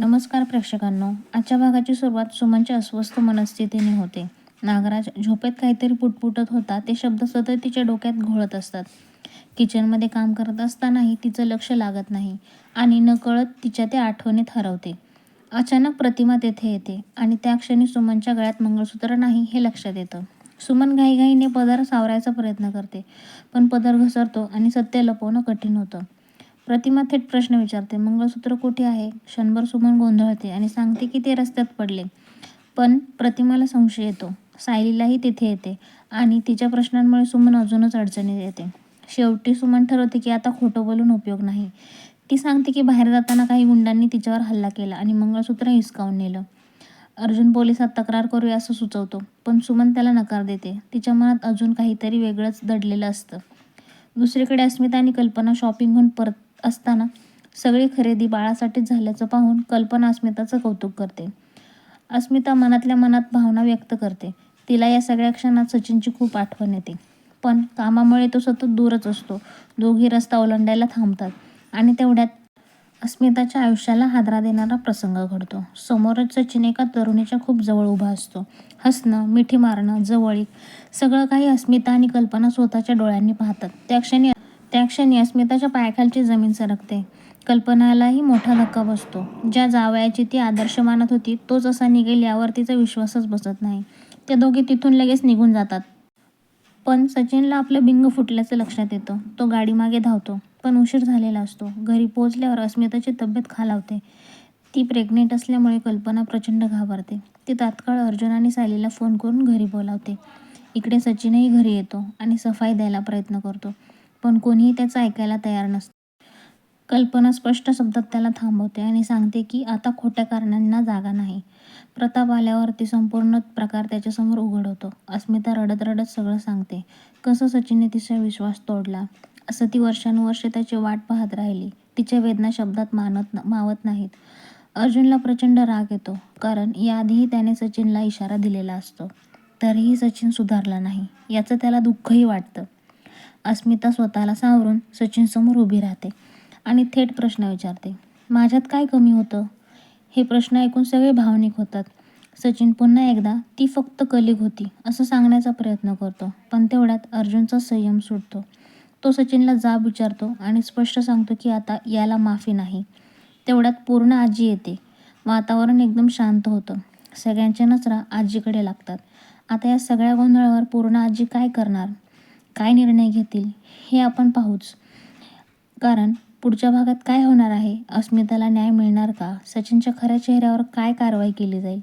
नमस्कार प्रेक्षकांनो. आजच्या भागाची सुरुवात सुमनच्या अस्वस्थ मनस्थितीने होते. नागराज झोपेत काहीतरी पुटपुटत होता. ते शब्द सतत तिच्या डोक्यात घोळत असतात. किचनमध्ये काम करत असतानाही तिचं लक्ष लागत नाही आणि नकळत तिच्या त्या आठवणीत हरवते. अचानक प्रतिमा तेथे येते आणि त्या क्षणी सुमनच्या गळ्यात मंगळसूत्र नाही हे लक्षात येतं. सुमन घाईघाईने पदर सावरायचा प्रयत्न करते पण पदर घसरतो आणि सत्य लपवणं कठीण होतं. प्रतिमा थेट प्रश्न विचारते मंगळसूत्र कुठे आहे? क्षणभर सुमन गोंधळते आणि सांगते की ते रस्त्यात पडले. पण प्रतिमाला संशय येतो. सायलीलाही तिथे येते आणि तिच्या प्रश्नांमुळे सुमन अजूनच अडचणीत येते. शेवटी सुमन ठरवते की आता खोटं बोलून उपयोग नाही. ती सांगते की बाहेर जाताना काही गुंडांनी तिच्यावर हल्ला केला आणि मंगळसूत्र हिसकावून नेलं. अर्जुन पोलिसात तक्रार करूया असं सुचवतो पण सुमन त्याला नकार देते. तिच्या मनात अजून काहीतरी वेगळंच दडलेलं असतं. दुसरीकडे अस्मिता आणि कल्पना शॉपिंगहून परत असताना सगळी खरेदी बाळासाठीच झाल्याचं पाहून कल्पना अस्मिताचं कौतुक करते. अस्मिता मनातल्या मनात भावना व्यक्त करते. तिला या सगळ्या क्षणात सचिनची खूप आठवण येते. पण कामामुळे तो सतत दूरच असतो. दोघी रस्ता ओलांडायला थांबतात आणि तेवढ्यात अस्मिताच्या आयुष्याला हादरा देणारा प्रसंग घडतो. समोरच सचिन एका तरुणीच्या खूप जवळ उभा असतो. हसणं मिठी मारणं जवळीक सगळं काही अस्मिता आणि कल्पना स्वतःच्या डोळ्यांनी पाहतात. त्या क्षणी त्या क्षणी अस्मिताच्या पायाखालची जमीन सरकते. कल्पनालाही मोठा धक्का बसतो. ज्या जावयाची ती आदर्श मानत होती तोच असा निघेल यावर तिचा विश्वासच बसत नाही. ते दोघे तिथून लगेच निघून जातात. पण सचिनला आपलं बिंग फुटल्याचं लक्षात येतं. तो गाडीमागे धावतो. पण उशीर झालेला असतो. घरी पोहोचल्यावर अस्मिताची तब्येत खालावते. ती प्रेग्नेंट असल्यामुळे कल्पना प्रचंड घाबरते. ती तात्काळ अर्जुन आणि सायलीला फोन करून घरी बोलावते. इकडे सचिनही घरी येतो आणि सफाई द्यायला प्रयत्न करतो. पण कोणीही त्याचं ऐकायला तयार नसतं. कल्पना स्पष्ट शब्दात त्याला थांबवते आणि सांगते की आता खोट्या कारणांना जागा नाही. प्रताप आल्यावर ती संपूर्ण प्रकार त्याच्यासमोर उघड होतो अस्मिता रडत रडत सगळं सांगते. कसं सचिनने तिचा विश्वास तोडला? असं ती वर्षानुवर्षे त्याची वाट पाहत राहिली. तिच्या वेदना शब्दात मानत मावत नाहीत. अर्जुनला प्रचंड राग येतो कारण याआधीही त्याने सचिनला इशारा दिलेला असतो. तरीही सचिन सुधारला नाही. याचं त्याला दुःखही वाटतं. अस्मिता स्वतःला सावरून सचिनसमोर उभी राहते आणि थेट प्रश्न विचारते माझ्यात काय कमी होतं? हे प्रश्न ऐकून सगळे भावनिक होतात. सचिन पुन्हा एकदा ती फक्त कलिग होती असं सांगण्याचा प्रयत्न करतो पण तेवढ्यात अर्जुनचा संयम सुटतो. तो सचिनला जाब विचारतो आणि स्पष्ट सांगतो की आता याला माफी नाही. तेवढ्यात पूर्ण आजी येते. वातावरण एकदम शांत होतं. सगळ्यांच्या नजरा आजीकडे लागतात. आता या सगळ्या गोंधळावर पूर्ण आजी काय करणार? काय निर्णय घेतील हे आपण पाहूच. कारण पुढच्या भागात काय होणार आहे? अस्मिताला न्याय मिळणार का? सचिनच्या खऱ्या चेहऱ्यावर काय कारवाई केली जाईल?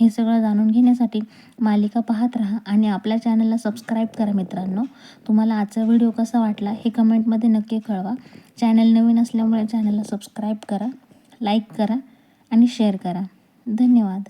हे सगळं जाणून घेण्यासाठी मालिका पाहत राहा आणि आपल्या चॅनलला सबस्क्राईब करा मित्रांनो. तुम्हाला आजचा व्हिडिओ कसा वाटला हे कमेंटमध्ये नक्की कळवा. चॅनल नवीन असल्यामुळे चॅनलला सबस्क्राईब करा लाईक करा आणि शेअर करा. धन्यवाद.